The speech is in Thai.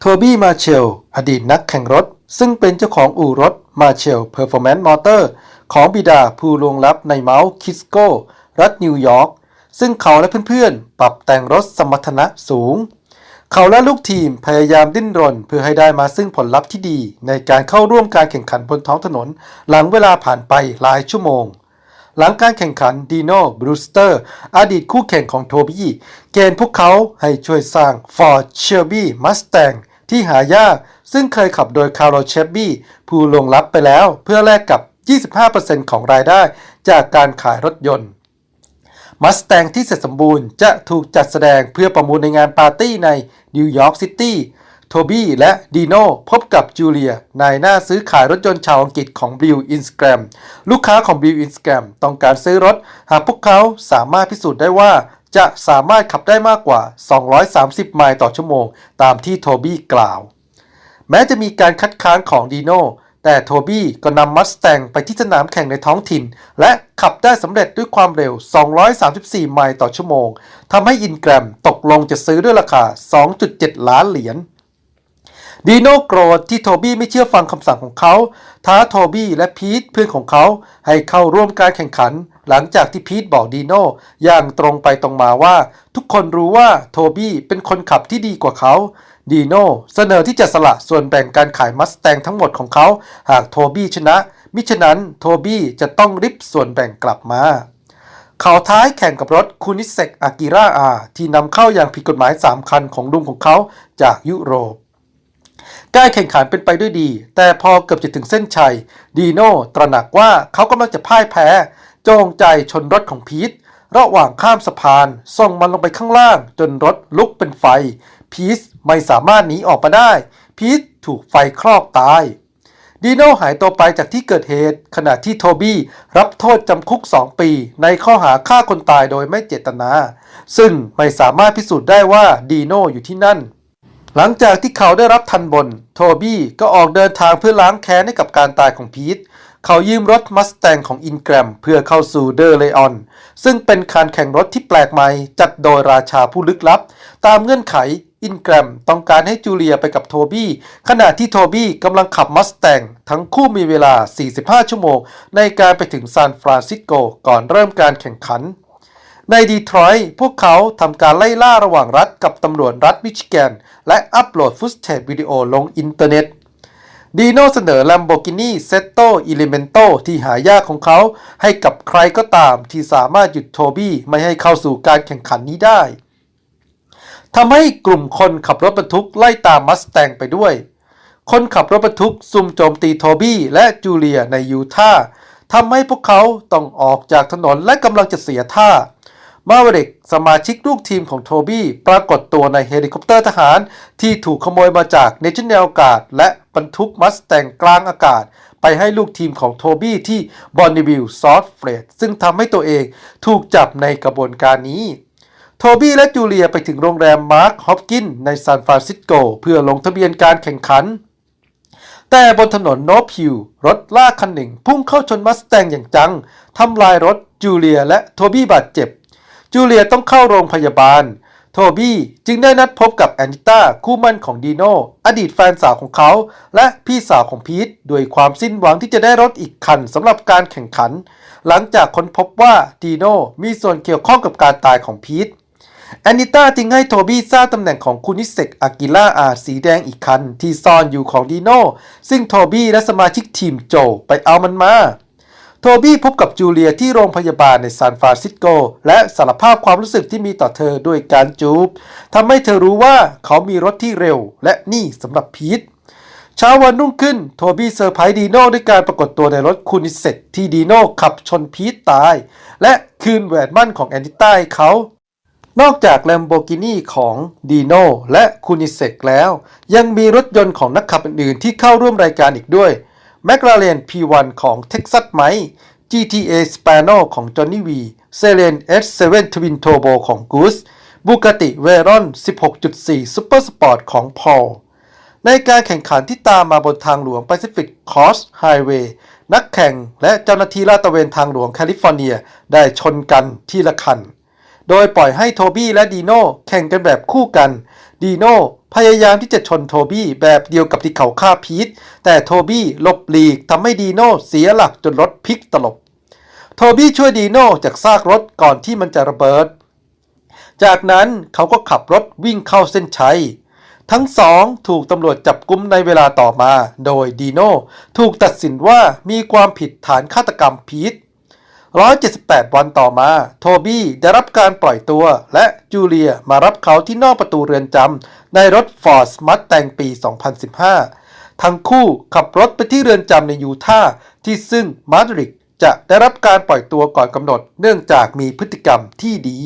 โทบี้มาเชล อดีตนักแข่งรถ ซึ่งเป็นเจ้าของอู่รถมาเชล Performance Motor ของบิดาผู้ลงลับในเมาส์คิสโก้รัฐนิวยอร์กซึ่งเขาและเพื่อนๆ ปรับแต่งรถสมรรถนะสูง เขาและลูกทีมพยายามดิ้นรนเพื่อให้ได้มาซึ่งผลลัพธ์ที่ดี ในการเข้าร่วมการแข่งขันบนท้องถนน หลังเวลาผ่านไปหลายชั่วโมง หลังการแข่งขันดีโน่บรูสเตอร์ อดีตคู่แข่งของโทบี้เกณฑ์พวกเขาให้ช่วยสร้าง Ford Shelby Mustang ที่หายาก ซึ่งเคยขับโดยคาร์โลเชบบี้ผู้ลงลับไปแล้วเพื่อแลกกับ 25%ของรายได้จากการขายรถยนต์มัสแตงที่เสร็จสมบูรณ์จะถูกจัดแสดงเพื่อประมูลในงานปาร์ตี้ในนิวยอร์กซิตี้ โทบี้และดีโน่พบกับจูเลียนายหน้าซื้อขายรถยนต์ชาวอังกฤษของบิลอินสแกรมลูกค้าของบิลอินสแกรมต้องการซื้อรถ หากพวกเขาสามารถพิสูจน์ได้ว่า จะสามารถขับได้มากกว่า 230 ไมล์ต่อชั่วโมง ตามที่โทบี้กล่าว แม้จะมีการคัดค้านของดีโน่แต่โทบี้ก็นำมัสแตงไปที่สนามแข่งในท้องถิ่น และขับได้สำเร็จด้วยความเร็ว 234 ไมล์ต่อชั่วโมงทำให้อินแกรมตกลงจะซื้อด้วยราคา 2.7 ล้านเหรียญดีโน่โกรธที่โทบี้ไม่เชื่อฟังคำสั่งของเขา ท้าโทบี้และพีทเพื่อนของเขาให้เข้าร่วมการแข่งขัน หลังจากที่พีทบอกดีโน่อย่างตรงไปตรงมาว่า ทุกคนรู้ว่าโทบี้เป็นคนขับที่ดีกว่าเขาดีโน่เสนอที่จะสละส่วนแบ่งการขายมัสแตงทั้งหมดของเขา หากโทบี้ชนะ มิฉะนั้นโทบี้จะต้องริบส่วนแบ่งกลับมาเขาท้ายแข่งกับรถคูนิเซกอากิระอาที่นำเข้าอย่างผิดกฎหมาย 3 คันของลุงของเขาจากยุโรปการแข่งขันเป็นไปด้วยดี แต่พอเกือบจะถึงเส้นชัย ดีโน่ตระหนักว่าเขากำลังจะพ่ายแพ้ จงใจชนรถของพีทระหว่างข้ามสะพาน ส่งมันลงไปข้างล่าง จนรถลุกเป็นไฟ พีทไม่สามารถหนีออกมาได้ พีทถูกไฟคลอกตาย ดีโน่หายตัวไปจากที่เกิดเหตุ ขณะที่โทบี้รับโทษจำคุก 2 ปี ในข้อหาฆ่าคนตายโดยไม่เจตนา ซึ่งไม่สามารถพิสูจน์ได้ว่าดีโน่อยู่ที่นั่นหลังจากที่เขาได้รับทันบน โทบี้ก็ออกเดินทางเพื่อล้างแค้นให้กับการตายของพีท เขายืมรถมัสแตงของอินแกรมเพื่อเข้าสู่เดอร์เลออน ซึ่งเป็นการแข่งรถที่แปลกใหม่จัดโดยราชาผู้ลึกลับ ตามเงื่อนไขอินแกรมต้องการให้จูเลียไปกับโทบี้ ขณะที่โทบี้กำลังขับมัสแตงทั้งคู่มีเวลา 45 ชั่วโมง ในการไปถึงซานฟรานซิสโกก่อนเริ่มการแข่งขัน ในดีทรอยต์พวกเขาทำการไล่ล่าระหว่างรัฐกับตำรวจรัฐมิชิแกน และอัปโหลดฟุตเทจวิดีโอลงอินเทอร์เน็ต ดีโน่เสนอ Lamborghini Seto Elemento ที่หายากของเขาให้กับใครก็ตามที่สามารถหยุดโทบี้ไม่ให้เข้าสู่การแข่งขันนี้ได้ทำให้กลุ่มคนขับรถบรรทุกไล่ตามมัสแตงไปด้วย คนขับรถบรรทุกซุ่มโจมตีโทบี้และจูเลียในยูทาห์ทำให้พวกเขาต้องออกจากถนนและกำลังจะเสียท่า มาวริกสมาชิกลูกทีมของโทบี้ปรากฏตัวในเฮลิคอปเตอร์ทหารที่ถูกขโมยมาจากเนชั่นแนลกาดและบรรทุกมัสแตงกลางอากาศ ไปให้ลูกทีมของโทบี้ที่บอนนิวิลซอฟเฟรดซึ่งทำให้ตัวเองถูกจับในกระบวนการนี้โทบี้และจูเลียไปถึงโรงแรมมาร์คฮอปกินในซานฟรานซิสโก เพื่อลงทะเบียนการแข่งขัน แต่บนถนนโนพิวรถลากคันหนึ่งพุ่งเข้าชนมัสแตงอย่างจัง ทำลายรถจูเลียและโทบี้บาดเจ็บ จูเลียต้องเข้าโรงพยาบาล โทบี้จึงได้นัดพบกับแอนนิต้าคู่มั่นของดีโนอดีตแฟนสาวของเขา และพี่สาวของพีทด้วยความสิ้นหวังที่จะได้รถอีกคันสำหรับการแข่งขัน หลังจากค้นพบว่าดีโนมีส่วนเกี่ยวข้องกับการตายของพีทแอนนิต้าจึงให้โทบี้ทราบตำแหน่งของคูนิเซกอากิล่าอาสีแดงอีกคัน ที่ซ่อนอยู่ของดีโน่ซึ่งโทบี้และสมาชิกทีมโจไปเอามันมา โทบี้พบกับจูเลียที่โรงพยาบาลในซานฟรานซิสโก และสารภาพความรู้สึกที่มีต่อเธอด้วยการจูบทำให้เธอรู้ว่าเขามีรถที่เร็ว และนี่สำหรับพีทเช้าวันรุ่งขึ้นโทบี้เซอร์ไพรส์ดีโน่ด้วยการปรากฏตัวในรถคูนิเซกที่ดีโน่ขับชนพีทตาย และคืนแหวนมั่นของแอนนิต้าให้เขา นอกจาก Lamborghini ของ Dino และ k u n i s e k แล้ว ยังมีรถยนต์ของนักขับอื่นๆที่เข้าร่วมรายการอีกด้วย McLaren P1 ของ Texas Mike GTA Spano ของ Johnny V s e r e n S7 Twin Turbo ของ Goose Bugatti Veyron 16.4 Super Sport ของ Paul ในการแข่งขันที่ตามมาบนทางหลวง Pacific Coast Highway นักแข่งและเจ้าหน้าที่ลาดตระเวนทางหลวงแคลิฟอร์เนียได้ชนกันที่ละคัน โดยปล่อยให้โทบี้และดีโน่แข่งกันแบบคู่กัน ดีโน่พยายามที่จะชนโทบี้แบบเดียวกับที่เขาฆ่าพีทแต่โทบี้หลบหลีกทำให้ดีโน่เสียหลักจนรถพลิกตลบ โทบี้ช่วยดีโน่จากซากรถก่อนที่มันจะระเบิด จากนั้นเขาก็ขับรถวิ่งเข้าเส้นชัย ทั้งสองถูกตำรวจจับกุมในเวลาต่อมา โดยดีโน่ถูกตัดสินว่ามีความผิดฐานฆาตกรรมพีท 178 วันต่อมา โทบี้ได้รับการปล่อยตัว และจูเลียมารับเขาที่นอกประตูเรือนจำในรถฟอร์สมัดแตงปี 2015 ทั้งคู่ขับรถไปที่เรือนจำในยูทาห์ที่ซึ่งมาดริกจะได้รับการปล่อยตัวก่อนกำหนดเนื่องจากมีพฤติกรรมที่ดี